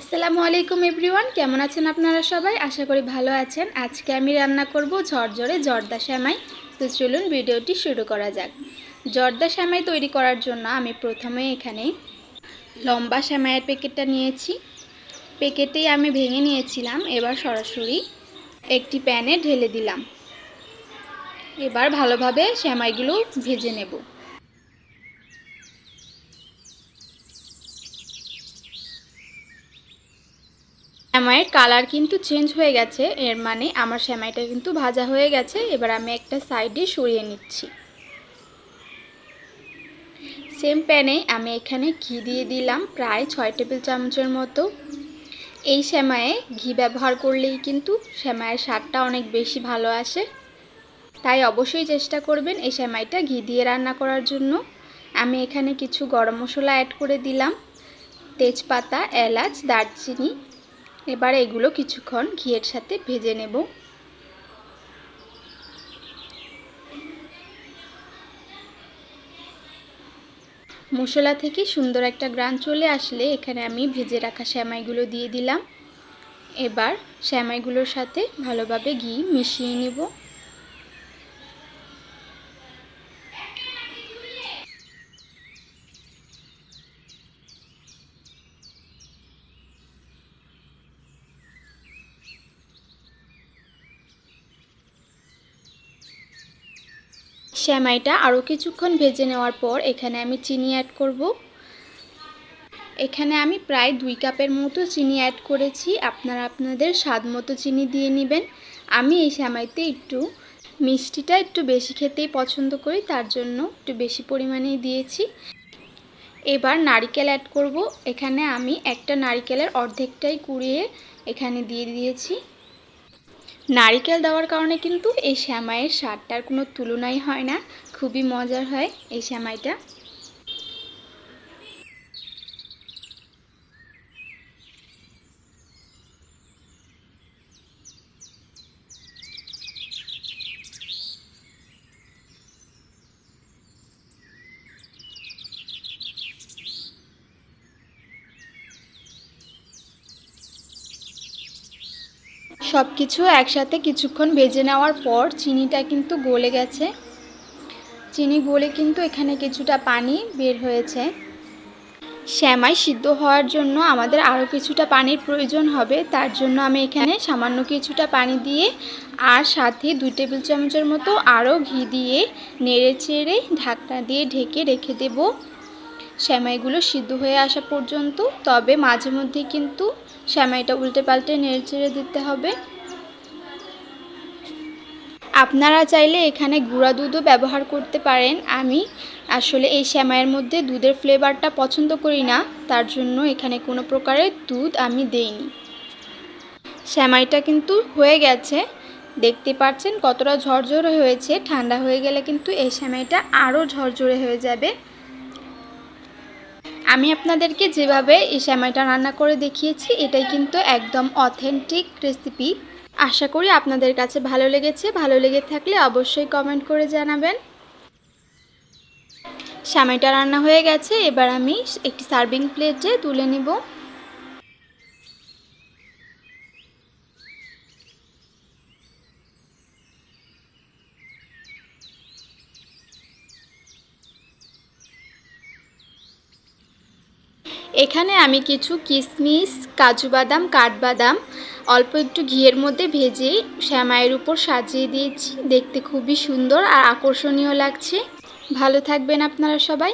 আসসালামু আলাইকুম এভরিওয়ান, কেমন আছেন আপনারা সবাই? আশা করি ভালো আছেন। আজকে আমি রান্না করব ঝরঝরে জর্দা শ্যামাই। তো চলুন ভিডিওটি শুরু করা যাক। জর্দা শ্যামাই তৈরি করার জন্য আমি প্রথমে এখানে লম্বা শ্যামাইয়ের প্যাকেটটা নিয়েছি। প্যাকেটেই আমি ভেঙে নিয়েছিলাম, এবার সরাসরি একটি প্যানে ঢেলে দিলাম। এবার ভালোভাবে শ্যামাইগুলো ভেজে নেব। শ্যামাইয়ের কালার কিন্তু চেঞ্জ হয়ে গেছে। এর মানে আমার শ্যামাইটা কিন্তু ভাজা হয়ে গেছে। এবার আমি একটা সাইডে সরিয়ে নিচ্ছি। সেম প্যানে আমি এখানে ঘি দিয়ে দিলাম প্রায় ছয় টেবিল চামচের মতো। এই শ্যামায়ে ঘি ব্যবহার করলেই কিন্তু শ্যামাইয়ের স্বাদটা অনেক বেশি ভালো আসে। তাই অবশ্যই চেষ্টা করবেন এই শ্যামাইটা ঘি দিয়ে রান্না করার জন্য। আমি এখানে কিছু গরম মশলা অ্যাড করে দিলাম। তেজপাতা, এলাচ, দারচিনি এবার এগুলো কিছুক্ষণ ঘিয়ের সাথে ভেজে নেব। মশলা থেকে সুন্দর একটা গ্রান চলে আসলে এখানে আমি ভেজে রাখা শ্যামাইগুলো দিয়ে দিলাম। এবার শ্যামাইগুলোর সাথে ভালোভাবে ঘি মিশিয়ে নেব। শ্যামাইটা আরও কিছুক্ষণ ভেজে নেওয়ার পর এখানে আমি চিনি অ্যাড করব। এখানে আমি প্রায় দুই কাপের মতো চিনি অ্যাড করেছি। আপনারা আপনাদের স্বাদ মতো চিনি দিয়ে নেবেন। আমি এই শ্যামাইতে একটু মিষ্টিটা একটু বেশি খেতেই পছন্দ করি, তার জন্য একটু বেশি পরিমাণেই দিয়েছি। এবার নারিকেল অ্যাড করব। এখানে আমি একটা নারিকেলের অর্ধেকটাই কুড়িয়ে এখানে দিয়ে দিয়েছি। নারিকেল দেওয়ার কারণে কিন্তু এই শ্যামাইয়ের স্বাদটার কোনো তুলনাই হয় না। খুবই মজার হয় এই শ্যামাইটা। সব কিছু একসাথে কিছুক্ষণ ভেজে নেওয়ার পর চিনিটা কিন্তু গলে গেছে। চিনি গলে কিন্তু এখানে কিছুটা পানি বের হয়েছে। শ্যামাই সিদ্ধ হওয়ার জন্য আমাদের আরও কিছুটা পানির প্রয়োজন হবে, তার জন্য আমি এখানে সামান্য কিছুটা পানি দিয়ে আর সাথে দুই টেবিল চামচের মতো আরও ঘি দিয়ে নেড়ে চেড়ে ঢাকনা দিয়ে ঢেকে রেখে দেব। শ্যামাইগুলো সিদ্ধ হয়ে আসা পর্যন্ত, তবে মাঝে মধ্যে কিন্তু শ্যামাইটা উল্টে পাল্টে নেড়ে চেড়ে দিতে হবে। আপনারা চাইলে এখানে গুঁড়া দুধও ব্যবহার করতে পারেন। আমি আসলে এই শ্যামাইয়ের মধ্যে দুধের ফ্লেভারটা পছন্দ করি না, তার জন্য এখানে কোনো প্রকারের দুধ আমি দেইনি। শ্যামাইটা কিন্তু হয়ে গেছে। দেখতে পাচ্ছেন কতটা ঝরঝরে হয়েছে। ঠান্ডা হয়ে গেলে কিন্তু এই শ্যামাইটা আরও ঝরঝরে হয়ে যাবে। আমি আপনাদেরকে যেভাবে এই শ্যামাইটা রান্না করে দেখিয়েছি, এটাই কিন্তু একদম অথেন্টিক রেসিপি আশা করি আপনাদের কাছে ভালো লেগেছে। ভালো লেগে থাকলে অবশ্যই কমেন্ট করে জানাবেন। শ্যামাইটা রান্না হয়ে গেছে। এবার আমি একটি সার্ভিং প্লেটে তুলে নিব। এখানে আমি কিছু কিশমিশ কাজু বাদাম কাঠবাদাম, অল্প একটু ঘিয়ের মধ্যে ভেজে শ্যামাইয়ের উপর সাজিয়ে দিয়েছি। দেখতে খুবই সুন্দর আর আকর্ষণীয় লাগছে। ভালো থাকবেন আপনারা সবাই।